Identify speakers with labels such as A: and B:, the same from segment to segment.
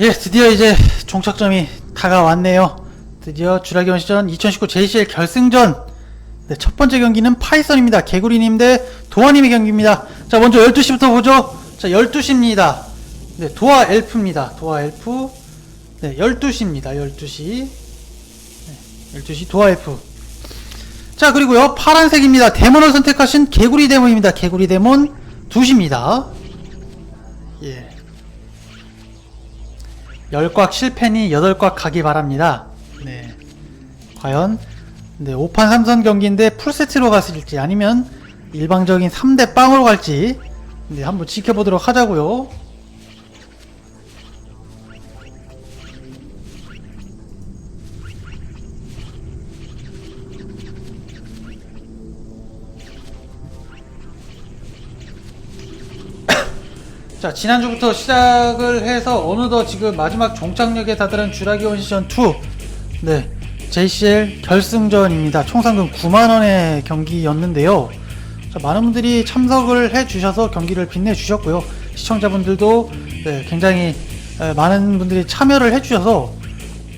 A: 예, 드디어 이제 종착점이 다가왔네요. 드디어 주라기 원 시전 2019 JCL 결승전. 네, 첫 번째 경기는 파이썬입니다. 개구리님 대 도화님의 경기입니다. 자, 먼저 12시부터 보죠. 자, 12시입니다. 네, 도화 엘프입니다. 도화 엘프. 네, 12시입니다. 12시. 네, 12시 도화 엘프. 자, 그리고요, 파란색입니다. 데몬을 선택하신 개구리 데몬입니다. 개구리 데몬 2시입니다. 10꽉 실패니 8꽉 가기 바랍니다. 네. 과연 네, 5판 3선 경기인데 풀세트로 갔을지 아니면 일방적인 3대 빵으로 갈지 네, 한번 지켜보도록 하자고요. 자 지난주부터 시작을 해서 어느덧 지금 마지막 종착역에 다다른 주라기원 시전 2 네, JCL 결승전입니다. 총 상금 9만원의 경기였는데요. 자, 많은 분들이 참석을 해주셔서 경기를 빛내주셨고요. 시청자분들도 네, 굉장히 에, 많은 분들이 참여를 해주셔서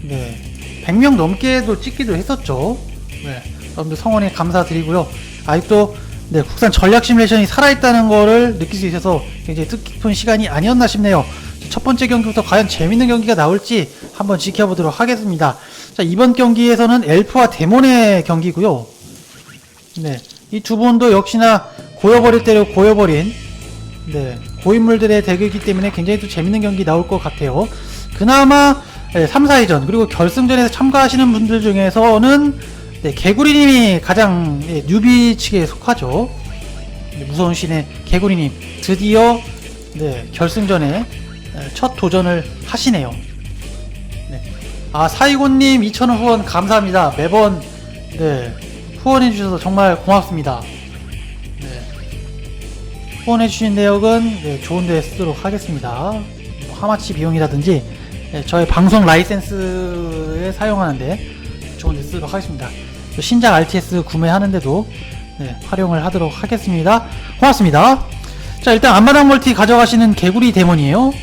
A: 네, 100명 넘게도 찍기도 했었죠. 네, 여러분들 성원에 감사드리고요. 아직도 네, 국산 전략 시뮬레이션이 살아있다는 거를 느낄 수 있어서 굉장히 뜻깊은 시간이 아니었나 싶네요. 첫 번째 경기부터 과연 재밌는 경기가 나올지 한번 지켜보도록 하겠습니다. 자, 이번 경기에서는 엘프와 데몬의 경기고요. 네, 이 두 분도 역시나 고여버릴 대로 고여버린 네, 고인물들의 대결이기 때문에 굉장히 또 재밌는 경기 나올 것 같아요. 그나마 네, 3, 4위전 그리고 결승전에서 참가하시는 분들 중에서는 네, 개구리님이 가장 네, 뉴비 측에 속하죠. 네, 무서운 신의 개구리님 드디어 네, 결승전에 네, 첫 도전을 하시네요. 네. 아 사이곤님 2,000원 후원 감사합니다. 매번 네, 후원해 주셔서 정말 고맙습니다. 네. 후원해 주신 내역은 네, 좋은 데 쓰도록 하겠습니다. 뭐 하마치 비용이라든지 네, 저의 방송 라이센스에 사용하는데 좋은 데 쓰도록 하겠습니다. 또 신작 RTS 구매하는데도 네, 활용을 하도록 하겠습니다. 고맙습니다. 자 일단 앞마당 멀티 가져가시는 개구리 데몬이에요.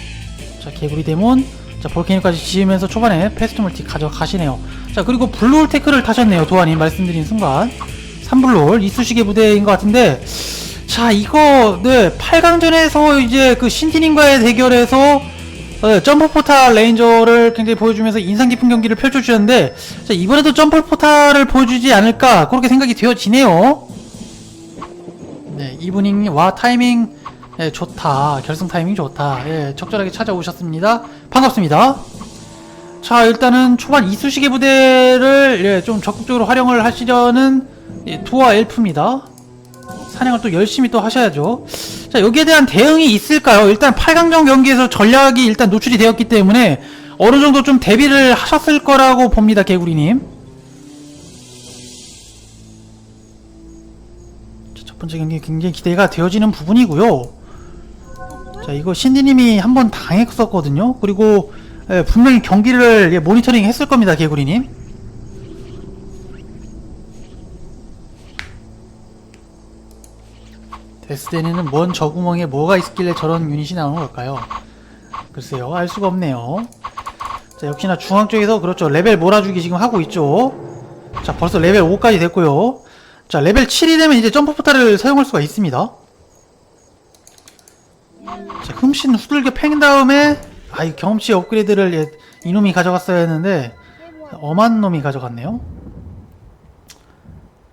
A: 자 개구리 데몬 자 볼케니까지 지으면서 초반에 패스트 멀티 가져가시네요. 자 그리고 블루홀 테크를 타셨네요. 도안님 말씀드린 순간 3블루홀 이쑤시개 부대인 것 같은데 자 이거 네 8강전에서 이제 그 신티님과의 대결에서 어, 점프 포탈 레인저를 굉장히 보여주면서 인상 깊은 경기를 펼쳐주셨는데 자, 이번에도 점프 포탈을 보여주지 않을까 그렇게 생각이 되어지네요. 네 이브닝 와 타이밍 예, 좋다 결승 타이밍 좋다 예, 적절하게 찾아오셨습니다. 반갑습니다. 자 일단은 초반 이쑤시개 부대를 예, 좀 적극적으로 활용을 하시려는 예, 투어 엘프입니다. 사냥을 또 열심히 또 하셔야죠. 자, 여기에 대한 대응이 있을까요? 일단 8강전 경기에서 전략이 일단 노출이 되었기 때문에 어느 정도 좀 대비를 하셨을 거라고 봅니다, 개구리님. 자, 첫 번째 경기 굉장히 기대가 되어지는 부분이고요. 자, 이거 신디님이 한 번 당했었거든요. 그리고 예, 분명히 경기를 예, 모니터링 했을 겁니다, 개구리님. 데스데니는 뭔 저구멍에 뭐가 있길래 저런 유닛이 나오는 걸까요? 글쎄요, 알 수가 없네요. 자, 역시나 중앙 쪽에서 그렇죠. 레벨 몰아주기 지금 하고 있죠. 자, 벌써 레벨 5까지 됐고요. 자, 레벨 7이 되면 이제 점프 포탈을 사용할 수가 있습니다. 자, 흠씬 후들겨 팽 다음에 아, 이 경험치 업그레이드를 얘, 이놈이 가져갔어야 했는데 엄한 놈이 가져갔네요.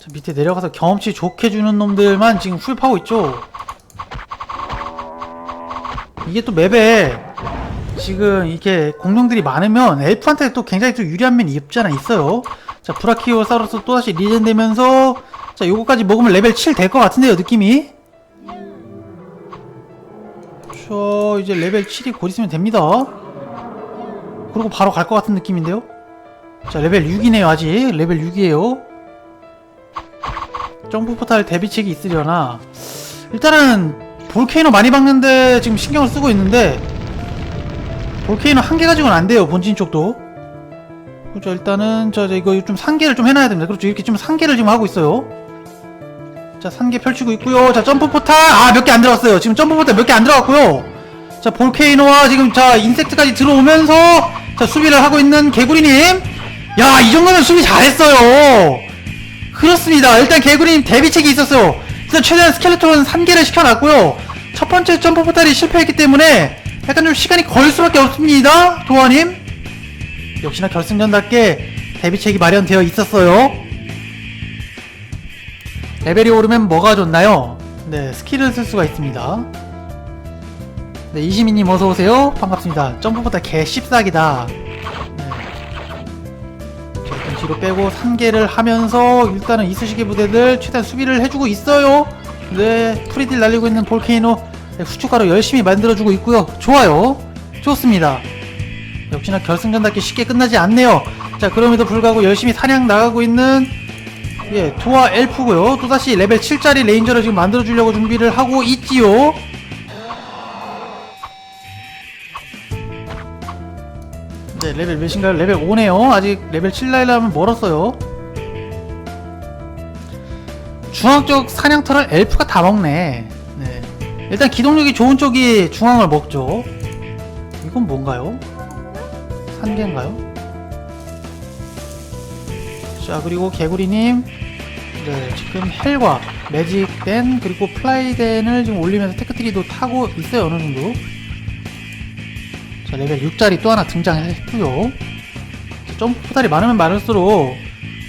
A: 자, 밑에 내려가서 경험치 좋게 주는 놈들만 지금 후입하고 있죠. 이게 또 맵에 지금 이렇게 공룡들이 많으면 엘프한테 또 굉장히 또 유리한 면이 않아 있어요. 자, 브라키오사우루스 또다시 리젠 되면서 자, 요거까지 먹으면 레벨 7 될 것 같은데요, 느낌이. 저 이제 레벨 7이 곧 있으면 됩니다. 그리고 바로 갈 것 같은 느낌인데요. 자, 레벨 6이네요, 아직. 레벨 6이에요. 점프 포탈 대비책이 있으려나? 일단은 볼케이노 많이 박는데 지금 신경을 쓰고 있는데 볼케이노 한 개 가지고는 안 돼요 본진 쪽도. 그렇죠. 일단은 저, 저 이거 좀 상계를 좀 해놔야 됩니다. 그렇죠. 이렇게 좀 상계를 지금 하고 있어요. 자 상계 펼치고 있고요. 자 점프 포탈. 아 몇 개 안 들어갔어요. 지금 점프 포탈 몇 개 안 들어갔고요. 자 볼케이노와 지금 자 인섹트까지 들어오면서 자 수비를 하고 있는 개구리님. 야 이 정도면 수비 잘했어요 그렇습니다 일단 개구리님 대비책이 있었어요 일단 최대한 스켈레톤 3개를 시켜놨고요 첫 번째 점프 포탈이 실패했기 때문에 약간 좀 시간이 걸 수밖에 없습니다 도화님 역시나 결승전답게 대비책이 마련되어 있었어요 레벨이 오르면 뭐가 좋나요? 네 스킬을 쓸 수가 있습니다 네, 이시민님 어서오세요. 반갑습니다. 점프보다 개 씹싹이다. 뒤로 빼고 3개를 하면서 일단은 이쑤시개 부대들 최대한 수비를 해주고 있어요. 네, 프리딜 날리고 있는 볼케이노 네, 후춧가루 열심히 만들어주고 있고요. 좋아요. 좋습니다. 역시나 결승전답게 쉽게 끝나지 않네요. 자, 그럼에도 불구하고 열심히 사냥 나가고 있는 예, 도화 엘프고요. 또다시 레벨 7짜리 레인저를 지금 만들어주려고 준비를 하고 있지요. 레벨 몇인가요? 레벨 5네요. 아직 레벨 7 나이려면 멀었어요. 중앙 쪽 사냥터를 엘프가 다 먹네. 네. 일단 기동력이 좋은 쪽이 중앙을 먹죠. 이건 뭔가요? 산개인가요? 자, 그리고 개구리님. 네, 지금 헬과 매직댄 그리고 플라이댄을 지금 올리면서 테크트리도 타고 있어요, 어느 정도. 자, 레벨 6짜리 또 하나 등장했고요. 자, 점프 포탈이 많으면 많을수록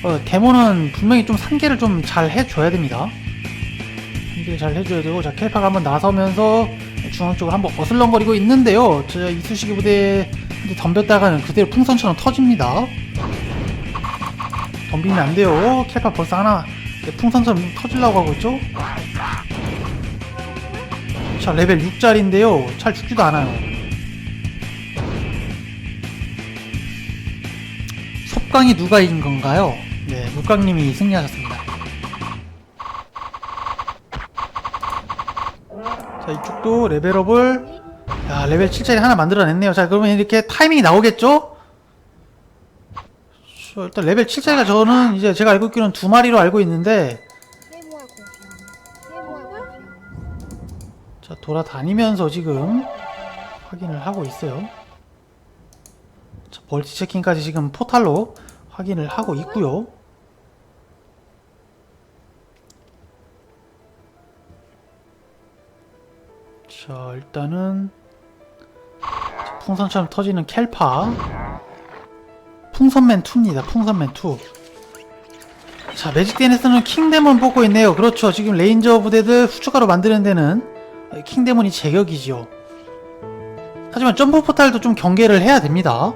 A: 어, 데모는 분명히 좀 상계를 좀 잘 해줘야 됩니다. 상계를 잘 해줘야 되고 자 켈파가 한번 나서면서 중앙 쪽을 한번 어슬렁거리고 있는데요. 저 이쑤시개 부대 덤볐다가는 그대로 풍선처럼 터집니다. 덤비면 안 돼요. 켈파 벌써 하나 풍선처럼 터지려고 하고 있죠. 자 레벨 6짜리인데요. 잘 죽지도 않아요. 섭광이 누가 이긴 건가요? 네, 묵광님이 승리하셨습니다. 자, 이쪽도 레벨업을 야, 레벨 7짜리 하나 만들어냈네요. 자, 그러면 이렇게 타이밍이 나오겠죠? 저, 일단 레벨 7짜리가 저는 이제 제가 알고 있기로는 두 마리로 알고 있는데. 자, 돌아다니면서 지금 확인을 하고 있어요. 자, 벌티 체킹까지 지금 포탈로 확인을 하고 있고요. 자, 일단은 자, 풍선처럼 터지는 켈파 풍선맨 2입니다. 풍선맨 2. 자, 매직댄에서는 킹데몬 뽑고 있네요. 그렇죠. 지금 레인저 부대들 후추가로 만드는 데는 킹데몬이 제격이지요. 하지만 점프 포탈도 좀 경계를 해야 됩니다.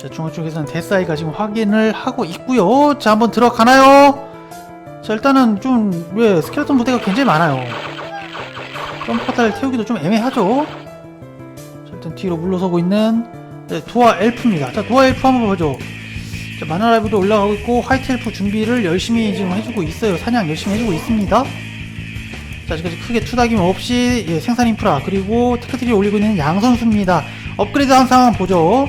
A: 자, 중앙 쪽에서는 데스아이가 지금 확인을 하고 있고요. 자, 한번 들어가나요? 자, 일단은 좀, 왜, 스켈레톤 부대가 굉장히 많아요. 점프 포탈 태우기도 좀 애매하죠? 자, 일단 뒤로 물러서고 있는 네, 도화 엘프입니다. 자, 도화 엘프 한번 보죠. 자, 마나 라이브도 올라가고 있고 화이트 엘프 준비를 열심히 지금 해주고 있어요. 사냥 열심히 해주고 있습니다. 자, 아직까지 크게 투닥임 없이 예, 생산 인프라 그리고 테크트리 올리고 있는 양 선수입니다. 업그레이드 한 상황 보죠.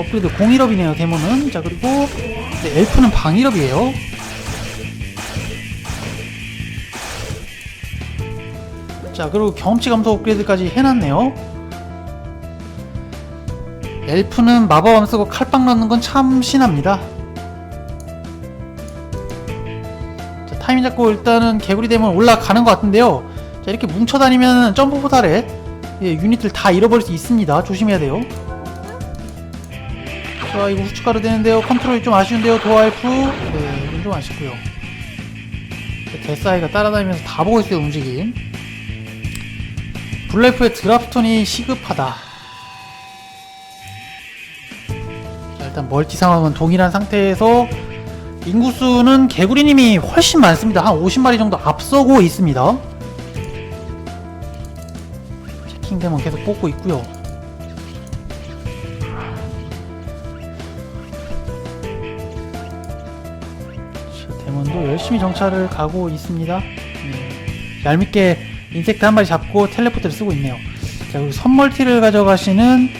A: 업그레이드 01업이네요. 데모는 자 그리고 네, 엘프는 방일업이에요. 자 그리고 경험치 감소 업그레이드까지 해놨네요. 엘프는 마법 안 쓰고 칼빵 넣는 건 참 신합니다. 자, 타이밍 잡고 일단은 개구리 되면 올라가는 것 같은데요. 자, 이렇게 뭉쳐 다니면 점프 포탈에 예, 유닛들 다 잃어버릴 수 있습니다. 조심해야 돼요. 자, 이거 후춧가루 되는데요. 컨트롤이 좀 아쉬운데요. 도알프. 네, 이건 좀 아쉽고요. 데스아이가 따라다니면서 다 보고 있어요, 움직임. 블레프의 드랍스톤이 시급하다. 자, 일단 멀티 상황은 동일한 상태에서 인구수는 개구리님이 훨씬 많습니다. 한 50마리 정도 앞서고 있습니다. 킹데몬 계속 뽑고 있고요. 자, 데몬도 열심히 정찰을 가고 있습니다. 네. 얄밉게 인섹트 한 마리 잡고 텔레포트를 쓰고 있네요. 자, 그리고 선멀티를 가져가시는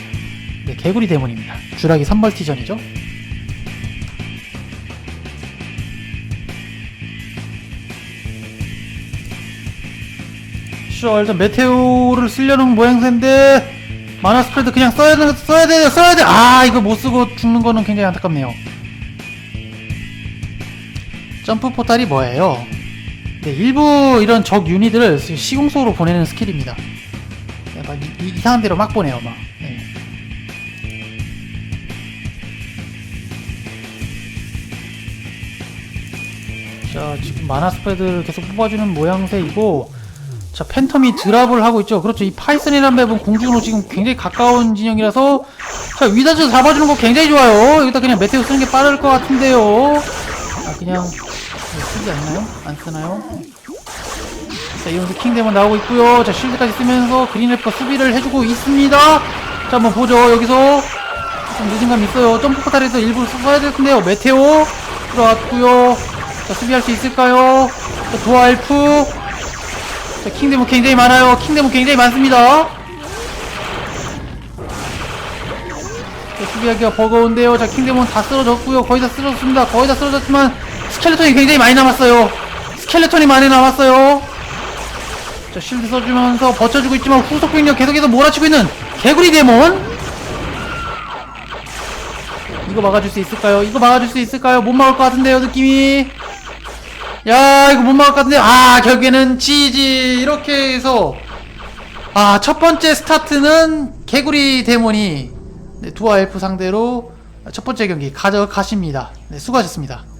A: 네, 개구리 데몬입니다. 주라기 선멀티전이죠. 자 일단 메테오를 쓰려는 모양새인데 마나 스프레드 그냥 써야 돼 써야 돼 써야 돼아 이거 못 쓰고 죽는 거는 굉장히 안타깝네요 점프 포탈이 뭐예요? 네, 일부 이런 적 유닛을 시공 속으로 보내는 스킬입니다. 약간 이, 이- 이상한 데로 막 보내요 막. 네. 자 지금 마나 스프레드를 계속 뽑아주는 모양새이고 자 팬텀이 드랍을 하고 있죠. 그렇죠. 이 파이썬이라는 맵은 공중으로 지금 굉장히 가까운 진영이라서 자 위다즈 잡아주는 거 굉장히 좋아요. 여기다 그냥 메테오 쓰는 게 빠를 것 같은데요. 아 그냥 네, 쓰지 않나요? 안 쓰나요? 자 이러면서 킹데몬 나오고 있고요. 자 쉴드까지 쓰면서 그린랩과 수비를 해주고 있습니다. 자 한번 보죠. 여기서 좀 늦은 감이 있어요. 점프 포탈에서 일부러 써야 될 텐데요. 메테오 들어왔고요. 자 수비할 수 있을까요? 자 도알프. 자 킹데몬 굉장히 많아요. 킹데몬 굉장히 많습니다. 자 수비하기가 버거운데요. 자 킹데몬 다 쓰러졌고요. 거의 다 쓰러졌습니다. 거의 다 쓰러졌지만 스켈레톤이 굉장히 많이 남았어요. 스켈레톤이 많이 남았어요. 자 실드 써주면서 버텨주고 있지만 후속 병력 계속해서 몰아치고 있는 개구리 데몬. 이거 막아줄 수 있을까요? 이거 막아줄 수 있을까요? 못 막을 것 같은데요 느낌이. 야 이거 못 막을 것 같은데. 아 결국에는 지지. 이렇게 해서. 아 첫 번째 스타트는 개구리 데몬이 네, 두아 엘프 상대로 첫 번째 경기 가져가십니다. 네 수고하셨습니다